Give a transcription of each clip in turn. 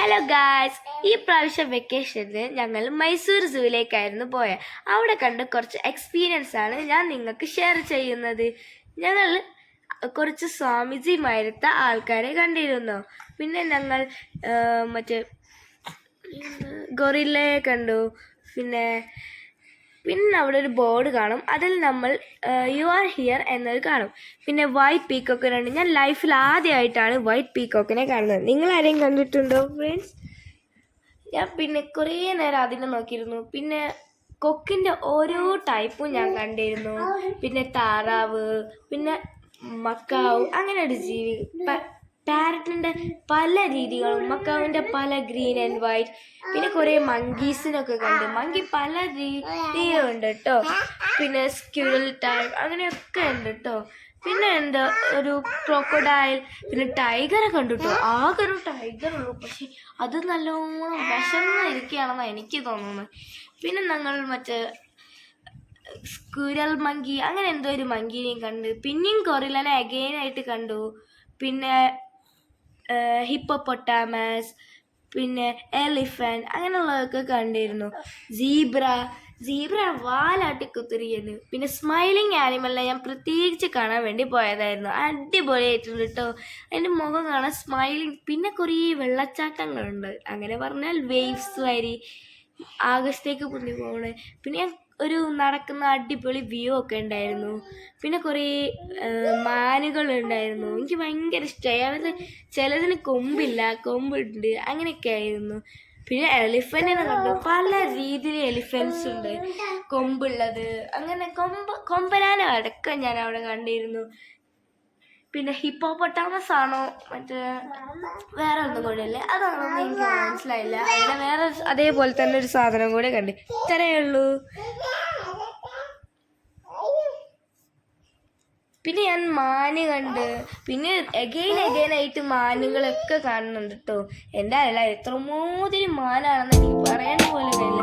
Hello guys ഈ പ്രാവശ്യം വെക്കേഷനിൽ ഞങ്ങൾ മൈസൂർ സൂവിലേക്കായിരുന്നു പോയത് അവിടെ കണ്ട് കുറച്ച് എക്സ്പീരിയൻസ് ആണ് ഞാൻ നിങ്ങൾക്ക് ഷെയർ ചെയ്യുന്നത്. ഞങ്ങൾ കുറച്ച് സ്വാമിജി സ്വാമിജിമാരുത്ത ആൾക്കാരെ കണ്ടിരുന്നു. പിന്നെ ഞങ്ങൾ മറ്റേ ഗൊറില്ലയെ കണ്ടു. പിന്നെ പിന്നെ അവിടെ ഒരു ബോർഡ് കാണും. അതിൽ നമ്മൾ യു ആർ ഹിയർ എന്നത് കാണും. പിന്നെ വൈറ്റ് പീക്കോക്കിനെ ഉണ്ട് ഞാൻ ലൈഫിൽ ആദ്യമായിട്ടാണ് വൈറ്റ് പീക്കോക്കിനെ കാണുന്നത്. നിങ്ങൾ ആരെയും കണ്ടിട്ടുണ്ടോ ഫ്രണ്ട്സ് ഞാൻ പിന്നെ കുറേ നേരം അതിനെ നോക്കിയിരുന്നു. പിന്നെ കൊക്കിന്റെ ഓരോ ടൈപ്പും ഞാൻ കണ്ടിരുന്നു. പിന്നെ താറാവ് പിന്നെ മക്കാവ് അങ്ങനെ ഒരു ജീവി പാരറ്റിന്റെ പല രീതികളും. മക്കാവിന്റെ പല ഗ്രീൻ ആൻഡ് വൈറ്റ്. പിന്നെ കുറേ മങ്കീസിനൊക്കെ കണ്ട്. മങ്കി പല രീതിയിലുണ്ട് കേട്ടോ പിന്നെ സ്ക്യൂറൽ ടൈപ്പ് അങ്ങനെയൊക്കെ ഉണ്ട് കേട്ടോ പിന്നെ എന്താ ഒരു ക്രോക്കോഡൈൽ പിന്നെ ടൈഗറെ കണ്ടു ആകെ ഒരു ടൈഗർ ഉള്ളൂ. പക്ഷെ അത് നല്ലോണം വിശന്നിരിക്കുകയാണെന്നാണ് എനിക്ക് തോന്നുന്നത്. പിന്നെ ഞങ്ങൾ മറ്റേ സ്കുരൽ മങ്കി അങ്ങനെ എന്തോ ഒരു മങ്കീനെയും കണ്ട്. പിന്നെയും കൊറിലനെ അഗെയിൻ ആയിട്ട് കണ്ടു. പിന്നെ ഹിപ്പോപ്പൊട്ടാമസ് പിന്നെ എലിഫന്റ് അങ്ങനെയുള്ളതൊക്കെ കണ്ടിരുന്നു. സീബ്ര സീബ്ര വാലാട്ടി കുത്തിരിക്കുന്നു. പിന്നെ സ്മൈലിങ് ആനിമലിനെ ഞാൻ പ്രത്യേകിച്ച് കാണാൻ വേണ്ടി പോയതായിരുന്നു. അടിപൊളിയായിട്ടുണ്ട് കേട്ടോ അതിന്റെ മുഖം കാണാൻ സ്മൈലിങ് പിന്നെ കുറേ വെള്ളച്ചാട്ടങ്ങളുണ്ട്. അങ്ങനെ പറഞ്ഞാൽ വേവ്സ് വരി. ആകാശത്തേക്ക് പൊന്തി പോകണേ പിന്നെ ഞാൻ ഒരു നടക്കുന്ന അടിപൊളി വ്യൂ ഒക്കെ ഉണ്ടായിരുന്നു. പിന്നെ കുറേ മാനുകൾ ഉണ്ടായിരുന്നു. എനിക്ക് ഭയങ്കര ഇഷ്ടമായി അവരുടെ ചിലതിന് കൊമ്പില്ല കൊമ്പുണ്ട് അങ്ങനെയൊക്കെ ആയിരുന്നു. പിന്നെ എലിഫന്റിനെ കണ്ടു. പല രീതിയിൽ എലിഫൻസ് ഉണ്ട്. കൊമ്പുള്ളത്. അങ്ങനെ കൊമ്പ് കൊമ്പനാന അടക്കം ഞാൻ അവിടെ കണ്ടിരുന്നു. പിന്നെ ഹിപ്പോപ്പൊട്ടാമസ് ആണോ? മറ്റേ വേറെ ഒന്നും കൂടെ അല്ലേ അതാണോ എനിക്ക് മനസ്സിലായില്ല. അങ്ങനെ വേറെ അതേപോലെ തന്നെ ഒരു സാധനം കൂടെ കണ്ടു. ഇത്രയേ ഉള്ളൂ. പിന്നെ ഞാൻ മാന് കണ്ട്. പിന്നെ എഗെയിൻ എഗെയിൻ ആയിട്ട് മാനുകളൊക്കെ കാണുന്നുണ്ട് കേട്ടോ എന്താ അല്ല എത്രമാതിരി മാനാണെന്ന് എനിക്ക് പറയാൻ പോലും കഴിയില്ല.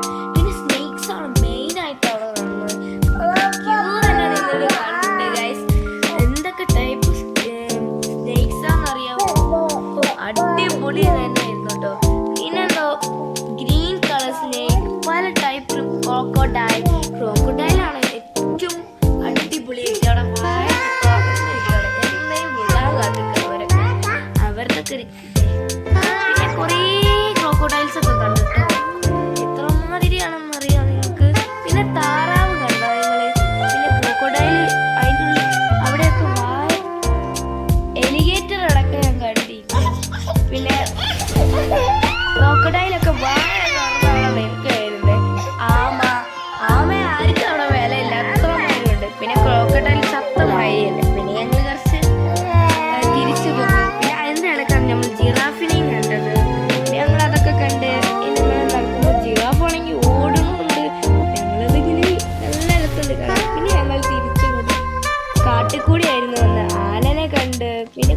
ക്രോക്കഡൈൽ ശക്തമായല്ലേ പിന്നെ ഞങ്ങൾ കുറച്ച് തിരിച്ചു പോകും പിന്നെ അതിന്റെ ഇടയ്ക്കാണ് നമ്മൾ ജിറാഫിനെയും കണ്ടത്. പിന്നെ ഞങ്ങൾ അതൊക്കെ കണ്ട് ഇങ്ങനെ നടക്കുമ്പോൾ ജിറാഫ് ആണെങ്കിൽ ഓടുന്നുണ്ട്. ഞങ്ങളതിങ്ങനെ നല്ല ഇടത്തുണ്ട്. കാണാൻ പിന്നെ ഞങ്ങൾ തിരിച്ചു കാട്ടിൽ കൂടിയായിരുന്നു വന്ന് ആനനെ കണ്ട്. പിന്നെ